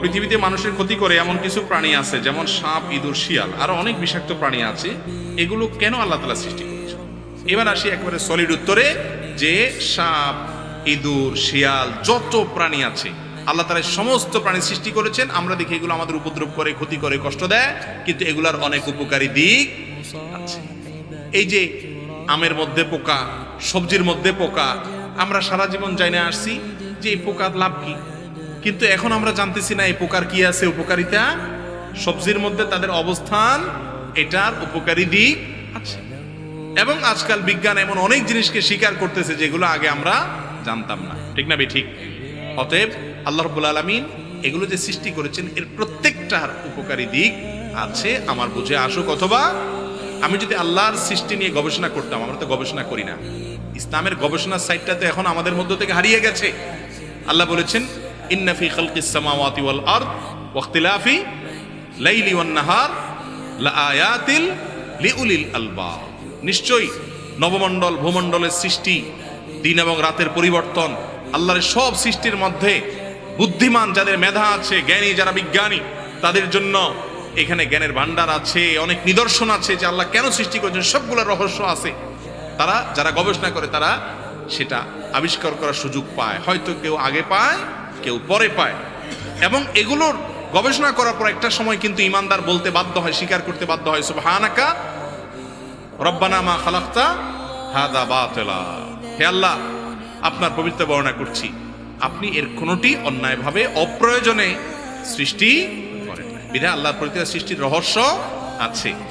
পৃথিবীতে মানুষের ক্ষতি করে এমন কিছু প্রাণী আছে, যেমন সাপ, ইঁদুর, শিয়াল, আরও অনেক বিষাক্ত প্রাণী আছে। এগুলো কেন আল্লাহ তালা সৃষ্টি করেছে? এবার আসি একেবারে সলিড উত্তরে, যে সাপ, ইঁদুর, শিয়াল, যত প্রাণী আছে, আল্লাহ তালা সমস্ত প্রাণী সৃষ্টি করেছেন। আমরা দেখি এগুলো আমাদের উপদ্রব করে, ক্ষতি করে, কষ্ট দেয়, কিন্তু এগুলার অনেক উপকারী দিক আছে। এই যে আমের মধ্যে পোকা, সবজির মধ্যে পোকা, আমরা সারা জীবন জানে আসছি যে পোকার লাভ কি? কিন্তু এখন আমরা জানতেছি না, এই পোকার কি আছে, উপকারিতা? সবজির মধ্যে তাদের অবস্থান, এটার উপকারী দিক আছে। এবং আজকাল বিজ্ঞান এমন অনেক জিনিসকে স্বীকার করতেছে যেগুলো আগে আমরা জানতাম না। ঠিক না ঠিক অতএব আল্লাহ রব্বুল আলমিন এগুলো যে সৃষ্টি করেছেন, এর প্রত্যেকটার উপকারী দিক আছে, আমার বুঝে আসুক অথবা আমি যদি আল্লাহর সৃষ্টি নিয়ে গবেষণা করতাম, আমরা তো গবেষণা করি না। ইসলামের গবেষণার সাইটটা তো এখন আমাদের মধ্য থেকে হারিয়ে গেছে। আল্লাহ বলেছেন ইন্নাফি খালকিস সামাওয়াতি ওয়াল আরদ ওয়াখতিলাফি লাইলি ওয়ান নাহার লাআয়াতিল লিউলিল নিশ্চয়ই নবমণ্ডল ভূমণ্ডলের সৃষ্টি, দিন এবং রাতের পরিবর্তন, আল্লাহর সব সৃষ্টির মধ্যে বুদ্ধিমান যাদের মেধা আছে, জ্ঞানী যারা বিজ্ঞানী, তাদের জন্য এখানে জ্ঞানের ভান্ডার আছে, অনেক নিদর্শন আছে যে আল্লাহ কেন সৃষ্টি করেছেন সবগুলো রহস্য আছে। তারা যারা গবেষণা করে, তারা সেটা আবিষ্কার করার সুযোগ পায়। হয়তো কেউ আগে পায়, কেউ পরে পায়। এবং এগুলোর গবেষণা করার পর একটা সময় কিন্তু ইমানদার বলতে বাধ্য হয়, স্বীকার করতে বাধ্য হয়, সুবহানাকা, রব্বানা মা খালাক্তা, হাদা বাতিলা। হে আল্লাহ, আপনার পবিত্র বর্ণনা করছি। আপনি এর কোনোটি অন্যায়ভাবে অপ্রয়োজনে সৃষ্টি করেন বিধায় আল্লাহর প্রতি সৃষ্টির রহস্য আছে।